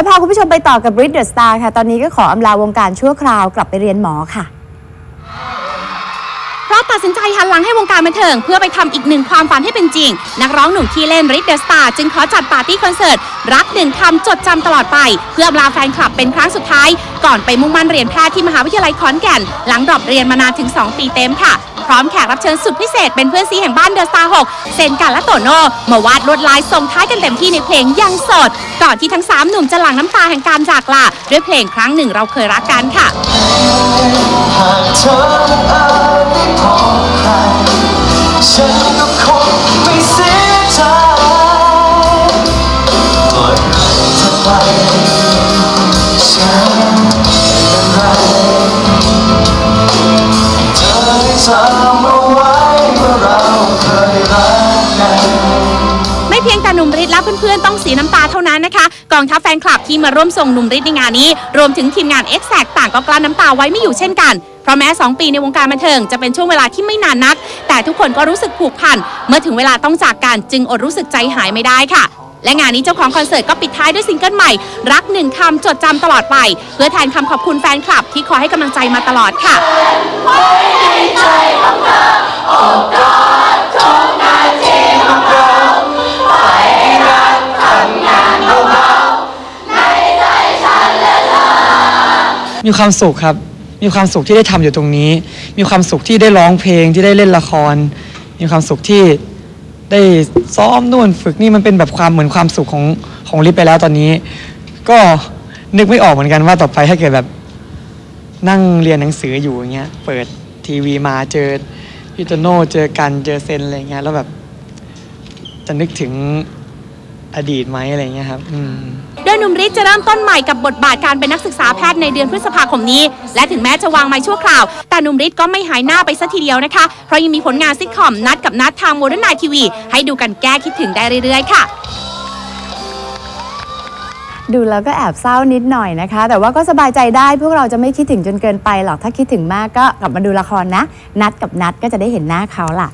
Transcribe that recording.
และพาคุณผู้ชมไปต่อกับบริดเดอร์สตาร์ค่ะ ตอนนี้ก็ขออำลาวงการชั่วคราวกลับไปเรียนหมอค่ะ เพราะตัดสินใจหันหลังให้วงการบันเทิง เพื่อไปทำอีกหนึ่งความฝันให้เป็นจริง นักร้องหนุ่มที่เล่นริ d เดอร์สตาร์จึงขอจัดปาร์ตี้คอนเสิร์ต รักหนึ่งคำจดจำตลอดไป เพื่ออำลาแฟนคลับเป็นครั้งสุดท้าย ก่อนไปมุ่งมั่นเรียนแพทย์ที่มหาวิทยาลัยขอนแก่น หลังดรอปเรียนมานานถึง 2 ปีเต็มค่ะ ร้อมแขกรับเชิญสุดพิเศษเป็นเพื่อนซีแห่งบ้านเดอะสตาร์6เซนกันและโตโน่มาวาดลวดลายส่งท้ายกันเต็มที่ในเพลงยังสด ก่อนที่ทั้งสามหนุ่มจะหลั่งน้ำตาแห่งการจากลาด้วยเพลงครั้งหนึ่งเราเคยรักกันค่ะได้พบใครฉันก็คงไม่เสียใจปล่อยเธอไป จำเอาไว้ว่าเราเคยรักกัน ไม่เพียงแต่หนุ่มฤทธิ์และเพื่อนๆ ต้องสีน้ำตาเท่านั้นนะคะ กองทัพแฟนคลับที่มาร่วมส่งหนุ่มฤทธิ์ในงานนี้ รวมถึงทีมงาน X แ a c ต่างก็กลั้นน้ำตาไว้ไม่อยู่เช่นกัน เพราะแม้ 2 ปีในวงการบันเทิงจะเป็นช่วงเวลาที่ไม่นานนัก แต่ทุกคนก็รู้สึกผูกพัน เมื่อถึงเวลาต้องจากกันจึงอดรู้สึกใจหายไม่ได้ค่ะ และงานนี้เจ้าของคอนเสิร์ตก็ปิดท้ายด้วยซิงเกิลใหม่ รักหนึ่งคำจดจำตลอดไป เพื่อแทนคำขอบคุณแฟนคลับที่คอยให้กำลังใจมาตลอดค่ะ มีความสุขครับ มีความสุขที่ได้ทำอยู่ตรงนี้ มีความสุขที่ได้ร้องเพลงที่ได้เล่นละคร มีความสุขที่ได้ซ้อมนู่นฝึกนี่มันเป็นแบบความเหมือนความสุขของของลิฟไปแล้วตอนนี้ ก็นึกไม่ออกเหมือนกันว่าต่อไปถ้าเกิดแบบนั่งเรียนหนังสืออยู่อย่างเงี้ยเปิดทีวีมาเจอพี่โตโน่เจอกันเจอเซนอะไรเงี้ยแล้วแบบจะนึกถึง อดีตไหมอะไรเงี้ยครับอืม โดยหนุ่มฤทธิ์จะเริ่มต้นใหม่กับบทบาทการเป็นนักศึกษาแพทย์ในเดือนพฤษภาคมนี้ และถึงแม้จะวางไม้ชั่วคราว แต่หนุ่มฤทธิ์ก็ไม่หายหน้าไปสัทีเดียวนะคะ เพราะยังมีผลงานซิทคอมนัดกับนัดทางโมเดิร์นไนทีวี ให้ดูกันแก้คิดถึงได้เรื่อยๆค่ะ ดูแล้วก็แอบเศร้านิดหน่อยนะคะ แต่ว่าก็สบายใจได้พวกเราจะไม่คิดถึงจนเกินไปหรอกถ้าคิดถึงมากก็กลับมาดูละครนะ นัดกับนัดก็จะได้เห็นหน้าเขาล่ะ